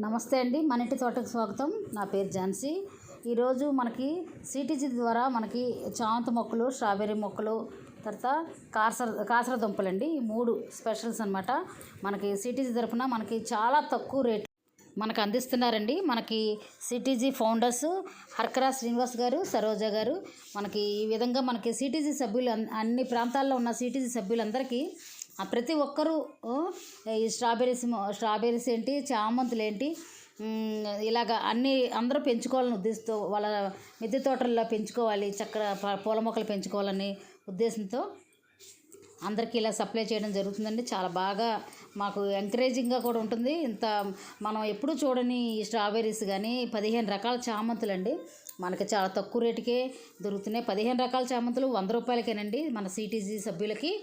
నమస్తే అండి మన ఇంటి తోటకు స్వాగతం. నా పేరు ఝాన్సీ. ఈరోజు మనకి సిటీజీ ద్వారా మనకి చామంతి మొక్కలు స్ట్రాబెర్రీ మొక్కలు తర్వాత కాసర కాసర దుంపలు అండి ఈ మూడు స్పెషల్స్ అనమాట మనకి సిటీజీ తరఫున మనకి చాలా తక్కువ రేట్ మనకు అందిస్తున్నారండి. మనకి సిటీజీ ఫౌండర్స్ హర్కరా శ్రీనివాస్ గారు సరోజ గారు. మనకి ఈ విధంగా మనకి సిటీజీ సభ్యులు అన్- అన్ని ప్రాంతాల్లో ఉన్న సిటీజీ సభ్యులందరికీ ప్రతి ఒక్కరూ ఈ స్ట్రాబెర్రీస్ స్ట్రాబెర్రీస్ ఏంటి చామంతులు ఏంటి ఇలాగ అన్ని అందరూ పెంచుకోవాలని ఉద్దేశంతో వాళ్ళ మిద్దె తోటల్లో పెంచుకోవాలి చక్కగా ప- పూల మొక్కలు పెంచుకోవాలని ఉద్దేశంతో అందరికీ ఇలా సప్లై చేయడం జరుగుతుందండి. చాలా బాగా మాకు ఎంకరేజింగ్గా కూడా ఉంటుంది. ఇంత మనం ఎప్పుడూ చూడని ఈ స్ట్రాబెర్రీస్ కానీ పదిహేను రకాల చామంతులు అండి మనకి చాలా తక్కువ రేటుకే దొరుకుతున్నాయి. పదిహేను రకాల చామంతులు వంద రూపాయలకేనండి మన సిటీజీ సభ్యులకి.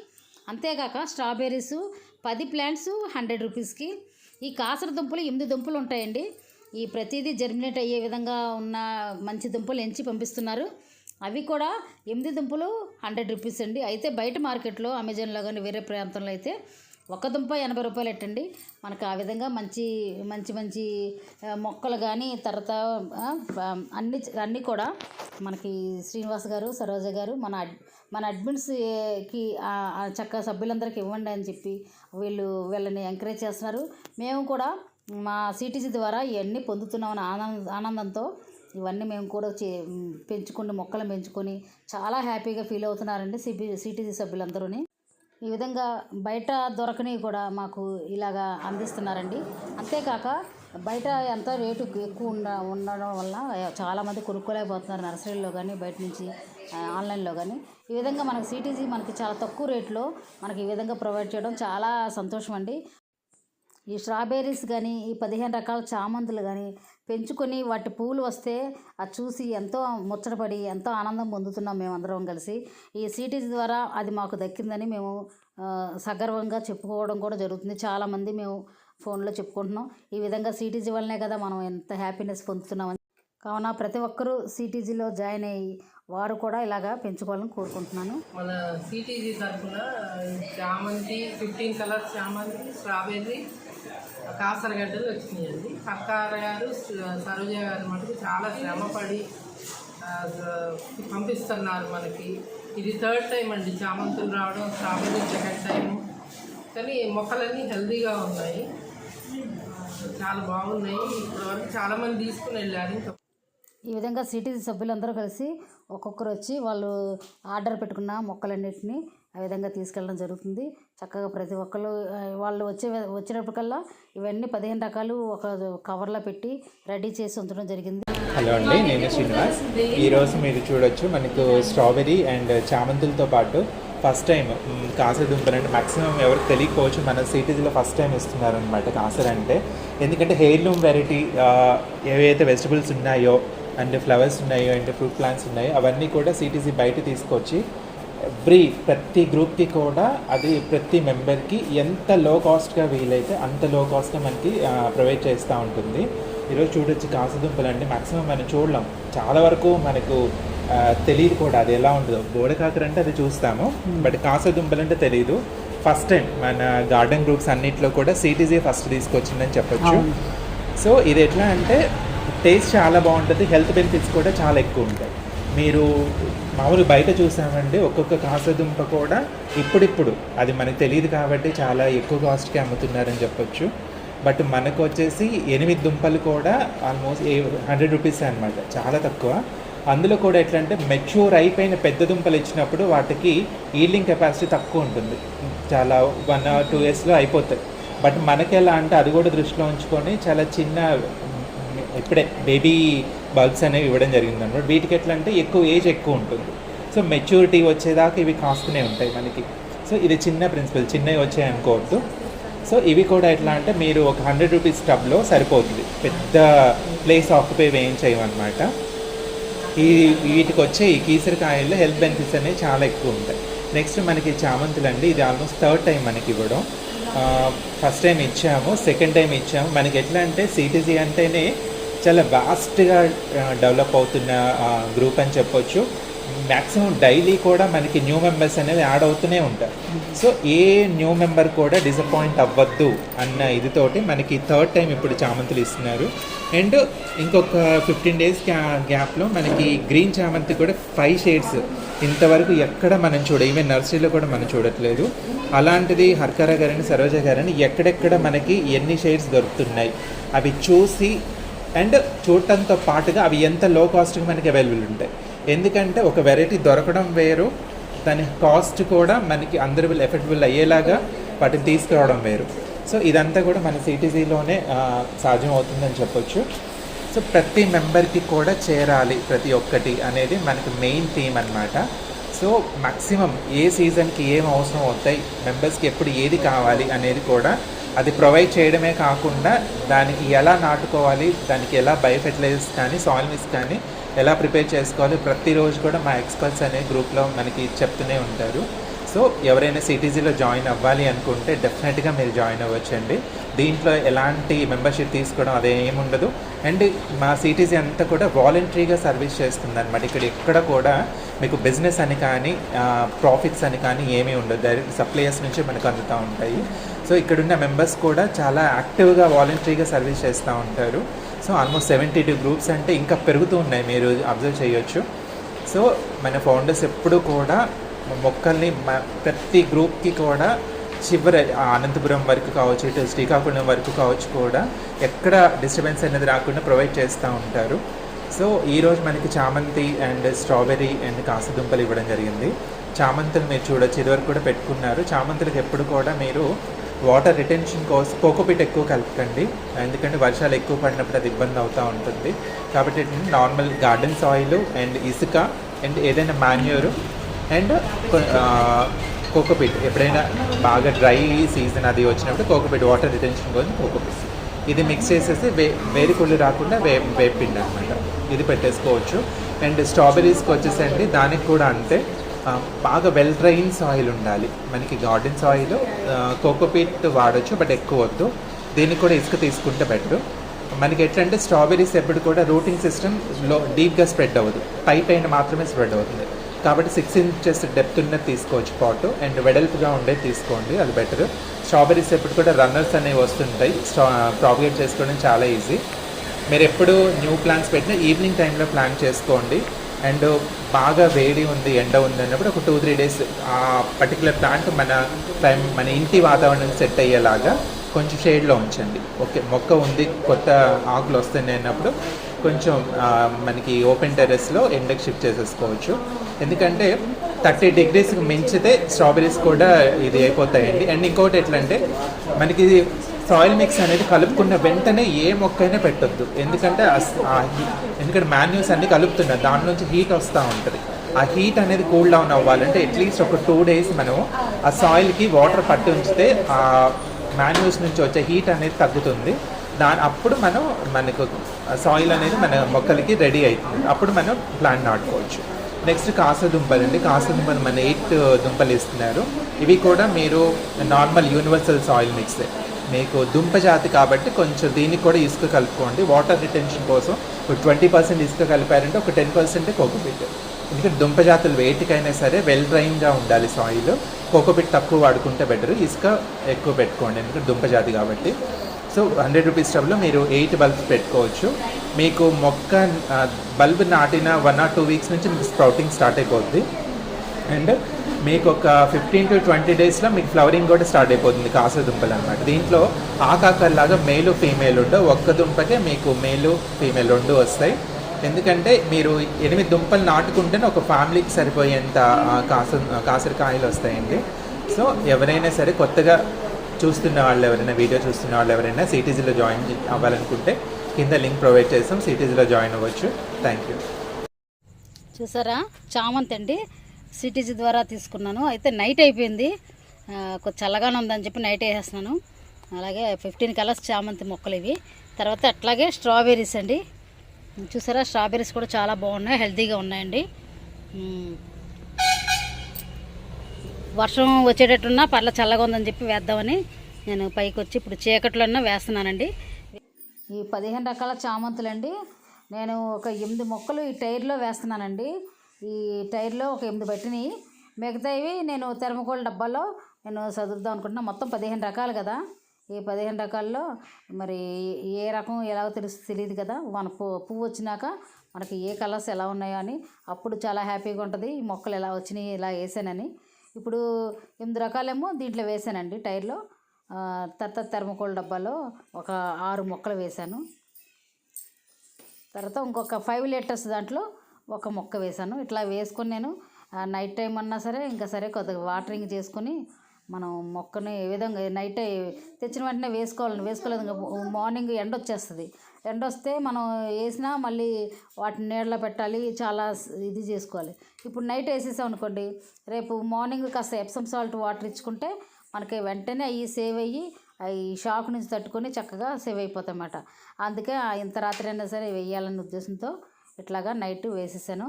అంతేకాక స్ట్రాబెర్రీస్ పది ప్లాంట్స్ హండ్రెడ్ రూపీస్కి. ఈ కాసర దుంపలు ఎనిమిది దుంపలు ఉంటాయండి. ఈ ప్రతిదీ జర్మినేట్ అయ్యే విధంగా ఉన్న మంచి దుంపలు ఎంచి పంపిస్తున్నారు. అవి కూడా ఎనిమిది దుంపలు హండ్రెడ్ రూపీస్ అండి. అయితే బయట మార్కెట్లో అమెజాన్లో కానీ వేరే ప్రాంతంలో అయితే ఒక దుంప ఎనభై రూపాయలు ఎట్టండి. మనకు ఆ విధంగా మంచి మంచి మంచి మొక్కలు కానీ తర్వాత అన్ని అన్నీ కూడా మనకి శ్రీనివాస్ గారు సరోజ గారు మన మన అడ్మిన్స్కి చక్క సభ్యులందరికీ ఇవ్వండి అని చెప్పి వీళ్ళు వీళ్ళని ఎంకరేజ్ చేస్తున్నారు. మేము కూడా మా సిటీసీ ద్వారా ఇవన్నీ పొందుతున్నామని ఆనంద ఆనందంతో ఇవన్నీ మేము కూడా చే పెంచుకుని మొక్కలు పెంచుకొని చాలా హ్యాపీగా ఫీల్ అవుతున్నారండి సిబి సిటీసీ సభ్యులందరూని. ఈ విధంగా బయట దొరకనివి కూడా మాకు ఇలాగా అందిస్తున్నారండి. అంతేకాక బయట ఎంత రేటు ఎక్కువ ఉండ ఉండడం వల్ల చాలామంది కొనుక్కోలేకపోతున్నారు నర్సరీలో కానీ బయట నుంచి ఆన్లైన్లో కానీ. ఈ విధంగా మనకు సిటీజీ మనకి చాలా తక్కువ రేట్లో మనకి ఈ విధంగా ప్రొవైడ్ చేయడం చాలా సంతోషం అండి ఈ స్ట్రాబెర్రీస్ కానీ ఈ పదిహేను రకాల చామంతులు కానీ పెంచుకొని వాటి పూలు వస్తే అది చూసి ఎంతో ముచ్చటపడి ఎంతో ఆనందం పొందుతున్నాం మేము అందరం కలిసి. ఈ సిటీస్ ద్వారా అది మాకు దక్కిందని మేము సగర్వంగా చెప్పుకోవడం కూడా జరుగుతుంది. చాలామంది మేము ఫోన్లో చెప్పుకుంటున్నాం. ఈ విధంగా సిటీజీ వల్లనే కదా మనం ఎంత హ్యాపీనెస్ పొందుతున్నామని కావున ప్రతి ఒక్కరూ సిటీజీలో జాయిన్ అయ్యి వారు కూడా ఇలాగా పెంచుకోవాలని కోరుకుంటున్నాను. మన సిటీజీ తరఫున చామంతి ఫిఫ్టీన్ కలర్స్ చామంతి స్ట్రాబెర్రీ కాసరగడ్డలు వచ్చినాయండి. పక్కార గారు సరోజ గారు మటుకు చాలా శ్రమపడి పంపిస్తున్నారు మనకి. ఇది థర్డ్ టైం అండి చామంతులు రావడం స్ట్రాబెర్రీ సెకండ్ టైం కానీ మొక్కలన్నీ హెల్దీగా ఉన్నాయి. చాలా బాగున్నాయి. ఇప్పటివరకు చాలామంది తీసుకుని వెళ్ళారు. ఇంకా ఈ విధంగా సిటీ సభ్యులందరూ కలిసి ఒక్కొక్కరు వచ్చి వాళ్ళు ఆర్డర్ పెట్టుకున్న మొక్కలన్నింటినీ ఆ విధంగా తీసుకెళ్ళడం జరుగుతుంది. చక్కగా ప్రతి ఒక్కరు వాళ్ళు వచ్చే వచ్చినప్పటికల్లా ఇవన్నీ పదిహేను రకాలు ఒక కవర్లో పెట్టి రెడీ చేసి ఉంచడం జరిగింది. హలో అండి నేను శ్రీనివాస్. ఈరోజు మీరు చూడొచ్చు మనకు స్ట్రాబెరీ అండ్ చామంతులతో పాటు ఫస్ట్ టైం మ్, కాసర దుంపలు అంటే మాక్సిమం ఎవరికి తెలియకపోవచ్చు మన సిటీస్లో ఫస్ట్ టైం ఇస్తున్నారనమాట కాసర అంటే ఎందుకంటే హెయిర్లూమ్ వెరైటీ ఏవైతే వెజిటబుల్స్ ఉన్నాయో అండ్ ఫ్లవర్స్ ఉన్నాయో అండ్ ఫ్రూట్ ప్లాంట్స్ ఉన్నాయో అవన్నీ కూడా సిటీసీ బయట తీసుకొచ్చి ఎవ్రీ ప్రతి గ్రూప్కి కూడా అది ప్రతి మెంబర్కి ఎంత లో కాస్ట్గా వీలైతే అంత లో కాస్ట్గా మనకి ప్రొవైడ్ చేస్తూ ఉంటుంది. ఈరోజు చూడొచ్చు కాసదుంపలు అంటే మాక్సిమం మనం చూడలేం. చాలా వరకు మనకు తెలియదు కూడా అది ఎలా ఉంటుందో బోడకాకర అంటే అది చూస్తాము బట్ కాసదుంపలు అంటే తెలియదు ఫస్ట్ టైం మన గార్డెన్ గ్రూప్స్ అన్నిట్లో కూడా సిటీజీ ఫస్ట్ తీసుకొచ్చిందని చెప్పొచ్చు. సో ఇది ఎట్లా అంటే టేస్ట్ చాలా బాగుంటుంది హెల్త్ బెనిఫిట్స్ కూడా చాలా ఎక్కువ ఉంటాయి. మీరు మామూలు బయట చూసామంటే ఒక్కొక్క కాసదుంప కూడా ఇప్పుడిప్పుడు అది మనకు తెలియదు కాబట్టి చాలా ఎక్కువ కాస్ట్కి అమ్ముతున్నారని చెప్పొచ్చు. బట్ మనకు వచ్చేసి ఎనిమిది దుంపలు కూడా ఆల్మోస్ట్ ఏ హండ్రెడ్ రూపీస్ అనమాట చాలా తక్కువ. అందులో కూడా ఎట్లా అంటే మెచ్యూర్ అయిపోయిన పెద్ద దుంపలు ఇచ్చినప్పుడు వాటికి ఈల్డింగ్ కెపాసిటీ తక్కువ ఉంటుంది. చాలా వన్ ఆర్ టూ ఇయర్స్లో అయిపోతాయి. బట్ మనకి ఎలా అంటే అది కూడా దృష్టిలో ఉంచుకొని చాలా చిన్న ఇప్పుడే బేబీ బల్బ్స్ అనేవి ఇవ్వడం జరిగింది అనమాట వీటికి ఎట్లా అంటే ఎక్కువ ఏజ్ ఎక్కువ ఉంటుంది. సో మెచ్యూరిటీ వచ్చేదాకా ఇవి కాస్తూనే ఉంటాయి మనకి. సో ఇది చిన్న ప్రిన్సిపల్ చిన్నవి వచ్చాయి అనుకోవద్దు. సో ఇవి కూడా ఎట్లా అంటే మీరు ఒక హండ్రెడ్ రూపీస్ టబ్లో సరిపోతుంది. పెద్ద ప్లేస్ ఆక్యుపై వేయించేయమన్నమాట. ఈ వీటికి వచ్చే ఈ కీసరికాయల్లో హెల్త్ బెనిఫిట్స్ అనేవి చాలా ఎక్కువ ఉంటాయి. నెక్స్ట్ మనకి చామంతులు అండి ఇది ఆల్మోస్ట్ థర్డ్ టైం మనకి ఇవ్వడం. ఫస్ట్ టైం ఇచ్చాము సెకండ్ టైం ఇచ్చాము. మనకి ఎట్లా అంటే సిటీజీ అంటేనే చాలా వాస్ట్గా డెవలప్ అవుతున్న గ్రూప్ అని చెప్పొచ్చు. మ్యాక్సిమం డైలీ కూడా మనకి న్యూ మెంబర్స్ అనేది యాడ్ అవుతూనే ఉంటారు సో ఏ న్యూ మెంబర్ కూడా డిసప్పాయింట్ అవ్వద్దు అన్న ఇదితోటి మనకి థర్డ్ టైం ఇప్పుడు చామంతులు ఇస్తున్నారు. అండ్ ఇంకొక ఫిఫ్టీన్ డేస్ గ్యాప్లో మనకి గ్రీన్ చామంతి కూడా ఫైవ్ షేడ్స్ ఇంతవరకు ఎక్కడ మనం చూడ ఈవెన్ నర్సరీలో కూడా మనం చూడట్లేదు. అలాంటిది హర్కర గారని సరోజ గారని ఎక్కడెక్కడ మనకి ఎన్ని షేడ్స్ దొరుకుతున్నాయి. అవి చూసి అండ్ చూడటంతో పాటుగా అవి ఎంత లో కాస్ట్కి మనకి అవైలబుల్ ఉంటాయి. ఎందుకంటే ఒక వెరైటీ దొరకడం వేరు దాని కాస్ట్ కూడా మనకి అందరబుల్ ఎఫెక్టబుల్ అయ్యేలాగా వాటిని తీసుకురావడం వేరు. సో ఇదంతా కూడా మన సిటీసీలోనే సాధ్యం అవుతుందని చెప్పొచ్చు. సో ప్రతి మెంబర్కి కూడా చేరాలి ప్రతి ఒక్కటి అనేది మనకి మెయిన్ థీమ్ అన్నమాట. సో మ్యాక్సిమం ఏ సీజన్కి ఏం అవసరం అవుతాయి మెంబర్స్కి ఎప్పుడు ఏది కావాలి అనేది కూడా అది ప్రొవైడ్ చేయడమే కాకుండా దానికి ఎలా నాటుకోవాలి దానికి ఎలా బయోఫెర్టిలైజర్స్ కానీ సాయిల్ మిక్స్ కానీ ఎలా ప్రిపేర్ చేసుకోవాలి ప్రతిరోజు కూడా మా ఎక్స్పర్ట్స్ అనే గ్రూప్లో మనకి చెప్తూనే ఉంటారు. సో ఎవరైనా సిటీజీలో జాయిన్ అవ్వాలి అనుకుంటే డెఫినెట్గా మీరు జాయిన్ అవ్వచ్చండి. దీంట్లో ఎలాంటి మెంబర్షిప్ తీసుకోవడం అదేం ఏముండదు అండ్ మా సిటీజీ అంతా కూడా వాలంటరీగా సర్వీస్ చేస్తుంది అనమాట ఇక్కడ ఎక్కడ కూడా మీకు బిజినెస్ అని కానీ ప్రాఫిట్స్ అని కానీ ఏమీ ఉండదు. డైరెక్ట్ సప్లయర్స్ నుంచి మనకు అందుతూ ఉంటాయి. సో ఇక్కడున్న మెంబర్స్ కూడా చాలా యాక్టివ్గా వాలంటరీగా సర్వీస్ చేస్తూ ఉంటారు. So almost seventy two groups అంటే ఇంకా పెరుగుతూ ఉన్నాయి. మీరు అబ్జర్వ్ చేయొచ్చు. సో మన ఫౌండర్స్ ఎప్పుడు కూడా మొక్కల్ని మ- ప్రతి గ్రూప్కి కూడా చివరి అనంతపురం వరకు కావచ్చు ఇటు శ్రీకాకుళం వరకు కావచ్చు కూడా ఎక్కడ డిస్టర్బెన్స్ అనేది రాకుండా ప్రొవైడ్ చేస్తూ ఉంటారు. సో ఈరోజు మనకి చామంతి అండ్ స్ట్రాబెర్రీ అండ్ కాసదుంపలు ఇవ్వడం జరిగింది. చామంతులు మీరు చూడొచ్చు ఇదివరకు కూడా పెట్టుకున్నారు. చామంతులకు ఎప్పుడు కూడా మీరు వాటర్ రిటెన్షన్ కోసం కోకోపిట్ ఎక్కువ కలపకండి. ఎందుకంటే వర్షాలు ఎక్కువ పడినప్పుడు అది ఇబ్బంది అవుతూ ఉంటుంది. కాబట్టి నార్మల్ గార్డెన్ సాయిల్ అండ్ ఇసుక అండ్ ఏదైనా మాన్యూరు అండ్ కోకోపీట్. ఎప్పుడైనా బాగా డ్రై సీజన్ అది వచ్చినప్పుడు కోకోపీట్ వాటర్ రిటెన్షన్ కోసం కోకోపీట్. ఇది మిక్స్ చేసేసి వే వేరి కుళ్ళు రాకుండా వే వేపిండి అనమాట ఇది పెట్టేసుకోవచ్చు. అండ్ స్ట్రాబెరీస్కి వచ్చేసండి దానికి కూడా అంతే బాగా వెల్ డ్రైన్ సాయిల్ ఉండాలి. మనకి గార్డెన్ సాయిల్ కోకోపీట్ వాడచ్చు బట్ ఎక్కువ వద్దు. దీనికి కూడా ఇసుక తీసుకుంటే బెటర్. మనకి ఎట్లంటే స్ట్రాబెరీస్ ఎప్పుడు కూడా రూటింగ్ సిస్టమ్లో డీప్గా స్ప్రెడ్ అవ్వదు. పై పైన మాత్రమే స్ప్రెడ్ అవుతుంది. కాబట్టి సిక్స్ ఇంచెస్ డెప్త్ ఉన్నది తీసుకోవచ్చు పాటు అండ్ వెడల్పుగా ఉండేది తీసుకోండి అది బెటర్ స్ట్రాబెర్రీస్ ఎప్పుడు కూడా రన్నర్స్ అనేవి వస్తుంటాయి. స్ట్రా ప్రాపగేట్ చేసుకోవడం చాలా ఈజీ మీరు ఎప్పుడు న్యూ ప్లాన్స్ పెట్టినా ఈవినింగ్ టైంలో ప్లాన్ చేసుకోండి. అండ్ బాగా వేడి ఉంది ఎండ ఉంది అన్నప్పుడు ఒక టూ త్రీ డేస్ ఆ పర్టికులర్ ప్లాంట్ మన టైం మన ఇంటి వాతావరణం సెట్ అయ్యేలాగా కొంచెం షేడ్లో ఉంచండి. ఓకే మొక్క ఉంది కొత్త ఆకులు వస్తున్నాయి అన్నప్పుడు కొంచెం మనకి ఓపెన్ టెరెస్లో ఎండకు షిఫ్ట్ చేసేసుకోవచ్చు. ఎందుకంటే థర్టీ డిగ్రీస్కి మించితే స్ట్రాబెరీస్ కూడా ఇది అయిపోతాయండి. అండ్ ఇంకోటి ఎట్లా అంటే మనకి సాయిల్ మిక్స్ అనేది కలుపుకున్న వెంటనే ఏ మొక్కైనా పెట్టొద్దు. ఎందుకంటే ఆ హీ- ఎందుకంటే మాన్యూస్ అన్ని కలుపుతున్నారు. దాని నుంచి హీట్ వస్తూ ఉంటుంది. ఆ హీట్ అనేది కూల్ డౌన్ అవ్వాలంటే అట్లీస్ట్ ఒక టూ డేస్ మనం ఆ సాయిల్కి వాటర్ పట్టి ఉంచితే ఆ మాన్యూస్ నుంచి వచ్చే హీట్ అనేది తగ్గుతుంది. దాని అప్పుడు మనం మనకు సాయిల్ అనేది మన మొక్కలకి రెడీ అవుతుంది అప్పుడు మనం ప్లాంట్ నాటుకోవచ్చు. నెక్స్ట్ కాస దుంపలు అండి. కాస దుంపలు మన ఎయిట్ దుంపలు ఇస్తున్నారు ఇవి కూడా మీరు నార్మల్ యూనివర్సల్ సాయిల్ మిక్సే మీకు దుంప జాతి కాబట్టి కొంచెం దీనికి కూడా ఇసుక కలుపుకోండి. వాటర్ రిటెన్షన్ కోసం ఒక ట్వంటీ పర్సెంట్ ఇసుక కలిపారంటే ఒక టెన్ పర్సెంట్ కోకోపిట్ ఎందుకంటే దుంప జాతులు వేటికైనా సరే వెల్ డ్రైన్గా ఉండాలి సాయిల్ కోకోపిట్ తక్కువ వాడుకుంటే బెటర్ ఇసుక ఎక్కువ పెట్టుకోండి. ఎందుకంటే దుంప జాతి కాబట్టి. సో హండ్రెడ్ రూపీస్ స్టవ్లో మీరు ఎయిట్ బల్బ్స్ పెట్టుకోవచ్చు. మీకు మొక్క బల్బ్ నాటిన వన్ ఆర్ టూ వీక్స్ నుంచి మీకు స్ప్రౌటింగ్ స్టార్ట్ అయిపోద్ది. అండ్ మీకు ఒక ఫిఫ్టీన్ టు ట్వంటీ డేస్లో మీకు ఫ్లవరింగ్ కూడా స్టార్ట్ అయిపోతుంది. కాస దుంపలు అనమాట దీంట్లో ఆకాకర్లాగా మేలు ఫీమేల్ ఉండవు. ఒక్క దుంపకే మీకు మేలు ఫీమేల్ రెండు వస్తాయి. ఎందుకంటే మీరు ఎనిమిది దుంపలు నాటుకుంటేనే ఒక ఫ్యామిలీకి సరిపోయేంత ఆ, కాస వస్తాయండి. సో ఎవరైనా సరే కొత్తగా చూస్తున్న వాళ్ళు ఎవరైనా వీడియో చూస్తున్న వాళ్ళు ఎవరైనా సిటీజీలో జాయిన్ అవ్వాలనుకుంటే కింద లింక్ ప్రొవైడ్ చేస్తాం. సిటీజీలో జాయిన్ అవ్వచ్చు. థ్యాంక్ యూ చూసారా? చామంతి అండి. సిటీజీ ద్వారా తీసుకున్నాను. అయితే నైట్ అయిపోయింది. కొంచెం చల్లగానే ఉందని చెప్పి నైట్ వేసేస్తున్నాను. అలాగే ఫిఫ్టీన్ కలర్స్ చామంతి మొక్కలు ఇవి. తర్వాత అట్లాగే స్ట్రాబెర్రీస్ అండి. చూసారా? స్ట్రాబెర్రీస్ కూడా చాలా బాగున్నాయి. హెల్తీగా ఉన్నాయండి. వర్షం వచ్చేటట్టున్నా పర్ల చల్లగా ఉందని చెప్పి వేద్దామని నేను పైకి వచ్చి ఇప్పుడు చీకట్లోనే వేస్తున్నానండి. ఈ పదిహేను రకాల చామంతులండి. నేను ఒక ఎనిమిది మొక్కలు ఈ టైర్లో వేస్తున్నానండి. ఈ టైర్లో ఒక ఎనిమిది పట్టినాయి. మిగతావి నేను తెరమకోళ్ళ డబ్బాలో నేను చదువుదాం అనుకుంటున్నా. మొత్తం పదిహేను రకాలు కదా. ఈ పదిహేను రకాల్లో మరి ఏ రకం ఎలా తెలుసు తెలియదు కదా. మన పువ్వు పువ్వు వచ్చినాక మనకి ఏ కలర్స్ ఎలా ఉన్నాయో అని అప్పుడు చాలా హ్యాపీగా ఉంటుంది. ఈ మొక్కలు ఎలా వచ్చినాయి ఇలా వేసానని. ఇప్పుడు ఎనిమిది రకాలేమో దీంట్లో వేసానండి టైర్లో. తర్వాత తెరమకోళ్ళ డబ్బాలో ఒక ఆరు మొక్కలు వేశాను తర్వాత ఇంకొక ఫైవ్ లీటర్స్ దాంట్లో ఒక మొక్క వేసాను. ఇట్లా వేసుకొని నేను నైట్ టైం అన్నా సరే ఇంకా సరే కొద్దిగా వాటరింగ్ చేసుకొని మనం మొక్కని ఏ విధంగా నైట్ తెచ్చిన వెంటనే వేసుకోవాలని వేసుకోలేదు ఇంకా మార్నింగ్ ఎండ వచ్చేస్తుంది ఎండ వస్తే మనం వేసినా మళ్ళీ వాటిని నీడలో పెట్టాలి చాలా ఇది చేసుకోవాలి. ఇప్పుడు నైట్ వేసేసాం అనుకోండి రేపు మార్నింగ్ కాస్త ఎప్సమ్ సాల్ట్ వాటర్ ఇచ్చుకుంటే మనకి వెంటనే అవి సేవ్ అయ్యి అవి షాక్ నుంచి తట్టుకొని చక్కగా సేవ్ అయిపోతాయి అన్నమాట అందుకే ఇంత రాత్రి అయినా సరే వేయాలనే ఉద్దేశంతో ఇట్లాగా నైట్ వేసేసాను.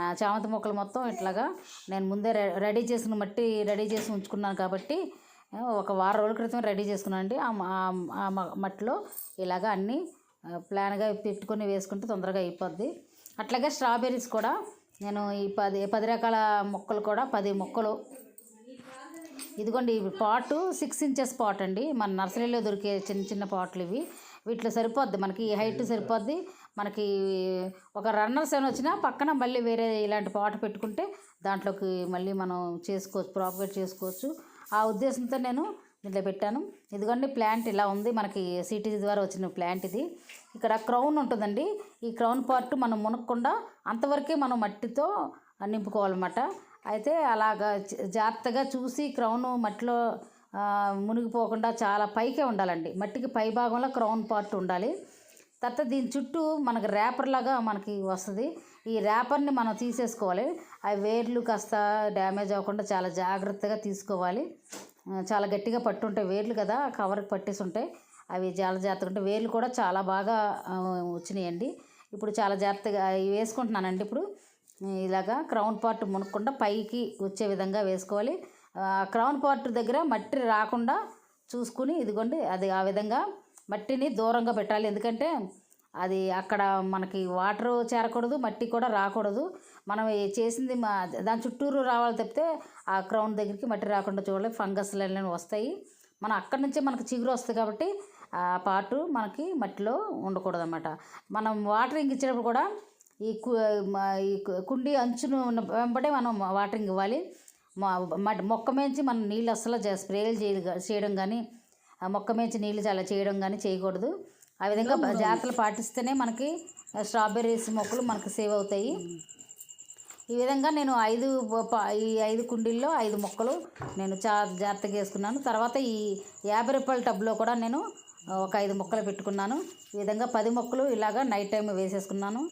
ఆ చామంతి మొక్కలు మొత్తం ఇట్లాగా నేను ముందే రె- రెడీ చేసిన మట్టి రెడీ చేసి ఉంచుకున్నాను కాబట్టి ఒక వారం రోజుల క్రితం రెడీ చేసుకున్నాను అండి ఆ ఆ- మ- మట్టిలో ఇలాగా అన్నీ ప్లాన్గా పెట్టుకొని వేసుకుంటే తొందరగా అయిపోద్ది. అట్లాగే స్ట్రాబెర్రీస్ కూడా నేను ఈ పది పది రకాల మొక్కలు కూడా పది మొక్కలు. ఇదిగోండి ఇవి పాటు సిక్స్ ఇంచెస్ పాట్ అండి. మన నర్సరీలో దొరికే చిన్న చిన్న పాట్లు ఇవి. వీటిలో సరిపోద్ది. మనకి ఈ హైట్ సరిపోద్ది. మనకి ఒక రన్నర్స్ ఏమైనా వచ్చినా పక్కన మళ్ళీ వేరే ఇలాంటి పాట పెట్టుకుంటే దాంట్లోకి మళ్ళీ మనం చేసుకోవచ్చు ప్రాపగేట్ చేసుకోవచ్చు. ఆ ఉద్దేశంతో నేను దీంట్లో పెట్టాను ఇదిగోండి ప్లాంట్ ఇలా ఉంది. మనకి సిటీజీ ద్వారా వచ్చిన ప్లాంట్ ఇది. ఇక్కడ క్రౌన్ ఉంటుందండి. ఈ క్రౌన్ పార్ట్ మనం మునక్కుండా అంతవరకే మనం మట్టితో నింపుకోవాలన్నమాట. అయితే అలాగా జాగ్రత్తగా చూసి క్రౌన్ మట్టిలో మునిగిపోకుండా చాలా పైకే ఉండాలండి. మట్టికి పై భాగంలో క్రౌన్ పార్ట్ ఉండాలి. తర్వాత దీని చుట్టూ మనకి ర్యాపర్ లాగా మనకి వస్తుంది. ఈ ర్యాపర్ని మనం తీసేసుకోవాలి. ఆ వేర్లు కాస్త డ్యామేజ్ అవ్వకుండా చాలా జాగ్రత్తగా తీసుకోవాలి. చాలా గట్టిగా పట్టుంటాయి వేర్లు కదా కవర్కి పట్టేసి ఉంటాయి అవి చాలా జాగ్రత్తగా ఉంటాయి వేర్లు కూడా చాలా బాగా వచ్చినాయండి. ఇప్పుడు చాలా జాగ్రత్తగా అవి వేసుకుంటున్నానండి ఇప్పుడు. ఇలాగా క్రౌన్ పార్ట్ మునక్కుండా పైకి వచ్చే విధంగా వేసుకోవాలి. ఆ, క్రౌన్ పార్ట్ దగ్గర మట్టి రాకుండా చూసుకుని ఇదిగోండి అది ఆ విధంగా మట్టిని దూరంగా పెట్టాలి. ఎందుకంటే అది అక్కడ మనకి వాటర్ చేరకూడదు మట్టి కూడా రాకూడదు. మనం చేసింది మా దాని చుట్టూరు రావాలి తప్పితే ఆ క్రౌన్ దగ్గరికి మట్టి రాకుండా చూడాలి. ఫంగస్లు అనేవి వస్తాయి. మనం అక్కడి నుంచే మనకి చిగురు వస్తుంది కాబట్టి ఆ పార్టు మనకి మట్టిలో ఉండకూడదు అనమాట మనం వాటరింగ్ ఇచ్చేటప్పుడు కూడా ఈ ఈ కుండీ అంచును వెంబడే మనం వాటరింగ్ ఇవ్వాలి. మొక్క మేంచి మనం నీళ్ళు అస్సలు స్ప్రేలు చేయ చేయడం కానీ ఆ మొక్క మేంచి నీళ్ళు చాలా చేయడం కానీ చేయకూడదు. ఆ విధంగా జాగ్రత్తలు పాటిస్తేనే మనకి స్ట్రాబెర్రీస్ మొక్కలు మనకి సేవ్ అవుతాయి. ఈ విధంగా నేను ఐదు ఈ ఐదు కుండీల్లో ఐదు మొక్కలు నేను చా జాగ్రత్తగా వేసుకున్నాను. తర్వాత ఈ యాభై రూపాయల టబ్లో కూడా నేను ఒక ఐదు మొక్కలు పెట్టుకున్నాను. ఈ విధంగా పది మొక్కలు ఇలాగా నైట్ టైం వేసేసుకున్నాను.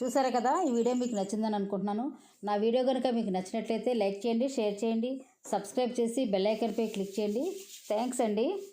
చూసారు కదా ఈ వీడియో మీకు నచ్చిందని అనుకుంటున్నాను. నా వీడియో కనుక మీకు నచ్చినట్లయితే లైక్ చేయండి షేర్ చేయండి సబ్స్క్రైబ్ చేసి బెల్ ఐకన్పై క్లిక్ చేయండి. థ్యాంక్స్ అండి.